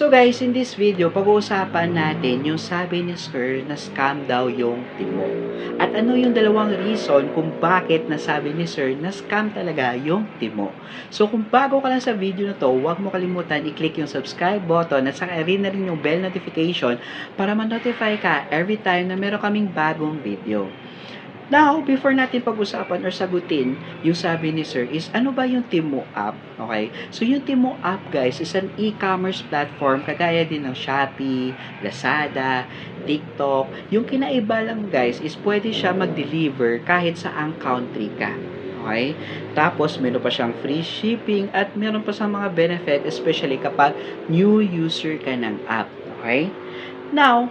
So guys, in this video, pag-uusapan natin yung sabi ni Sir na scam daw yung Timo. At ano yung dalawang reason kung bakit nasabi ni Sir na scam talaga yung Timo. So kung bago ka lang sa video na to, huwag mo kalimutan i-click yung subscribe button at saka rin na rin yung bell notification para ma-notify ka every time na meron kaming bagong video. Now, before natin pag-usapan or sagutin yung sabi ni Sir is ano ba yung Timo app? Okay? So, yung Timo app guys is an e-commerce platform kagaya din ng Shopee, Lazada, TikTok. Yung kinaiba lang guys is pwede siya mag-deliver kahit saang country ka. Okay? Tapos, meron pa siyang free shipping at meron pa sa mga benefit especially kapag new user ka ng app. Okay? Now,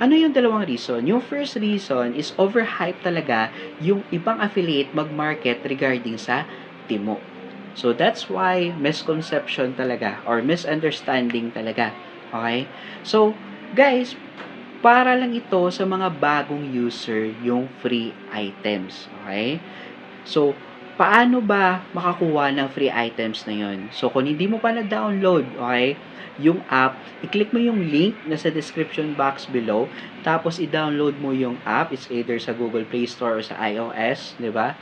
ano yung dalawang reason? Yung first reason is overhype talaga yung ibang affiliate mag-market regarding sa Timo. So that's why misconception talaga or misunderstanding talaga. Okay? So, guys, para lang ito sa mga bagong user yung free items. Okay? So, paano ba makakuha ng free items na yon? So, kung hindi mo pa na-download, okay, yung app, i-click mo yung link na sa description box below, tapos i-download mo yung app, it's either sa Google Play Store or sa iOS, di ba?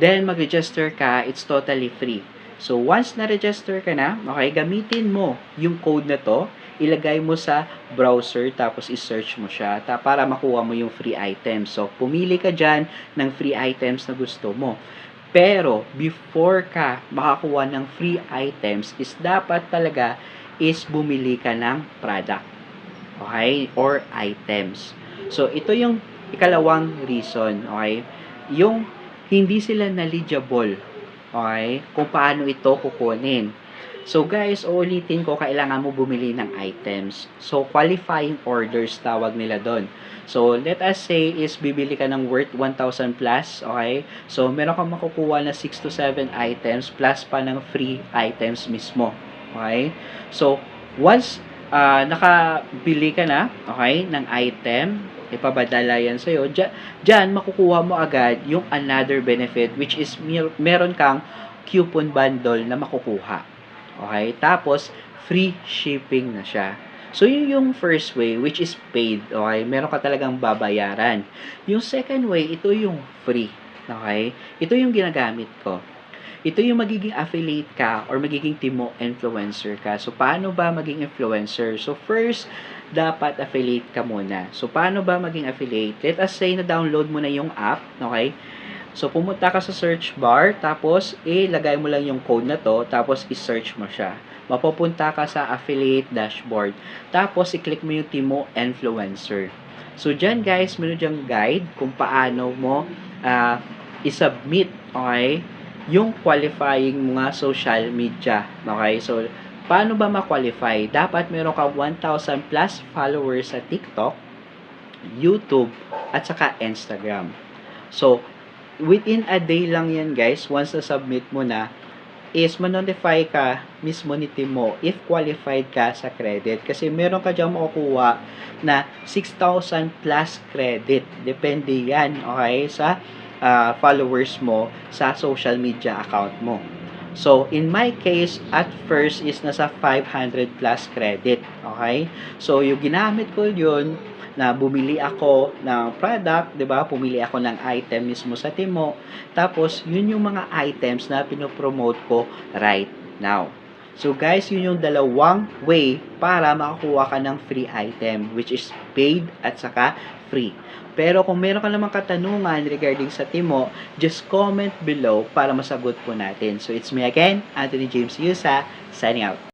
Then, mag-register ka, it's totally free. So, once na-register ka na, okay, gamitin mo yung code na to, ilagay mo sa browser, tapos i-search mo siya ta para makuha mo yung free items. So, pumili ka dyan ng free items na gusto mo. Pero, before ka makakuha ng free items, is dapat talaga is bumili ka ng product. Okay? Or items. So, ito yung ikalawang reason. Okay? Yung hindi sila knowledgeable. Okay? Kung paano ito kukunin. So, guys, uulitin ko, kailangan mo bumili ng items. So, qualifying orders tawag nila doon. So, let us say is bibili ka ng worth 1,000 plus, okay? So, meron kang makukuha na 6 to 7 items plus pa ng free items mismo. Okay? So, once uh, nakabili ka na, okay, ng item, ipapadala yan sa'yo, dyan, dyan makukuha mo agad yung another benefit which is mer- meron kang coupon bundle na makukuha. Okay? Tapos, free shipping na siya. So, yun yung first way, which is paid. Okay? Meron ka talagang babayaran. Yung second way, ito yung free. Okay? Ito yung ginagamit ko ito yung magiging affiliate ka or magiging Timo influencer ka. So, paano ba maging influencer? So, first, dapat affiliate ka muna. So, paano ba maging affiliate? Let us say na download mo na yung app, okay? So, pumunta ka sa search bar, tapos, ilagay mo lang yung code na to, tapos, i-search mo siya. Mapupunta ka sa affiliate dashboard. Tapos, i-click mo yung Timo influencer. So, dyan guys, meron dyan guide kung paano mo uh, i-submit, okay? yung qualifying mga social media. Okay? So, paano ba ma-qualify? Dapat meron ka 1,000 plus followers sa TikTok, YouTube, at saka Instagram. So, within a day lang yan guys, once na-submit mo na, is ma-notify ka mismo ni Timo if qualified ka sa credit. Kasi meron ka dyan makukuha na 6,000 plus credit. Depende yan, okay, sa uh, followers mo sa social media account mo. So, in my case, at first is nasa 500 plus credit. Okay? So, yung ginamit ko yun, na bumili ako ng product, 'di ba? Pumili ako ng item mismo sa Timo. Tapos, yun yung mga items na pinopromote ko right now. So guys, yun yung dalawang way para makakuha ka ng free item which is paid at saka free. Pero kung meron ka namang katanungan regarding sa Timo, just comment below para masagot po natin. So it's me again, Anthony James Yusa, signing out.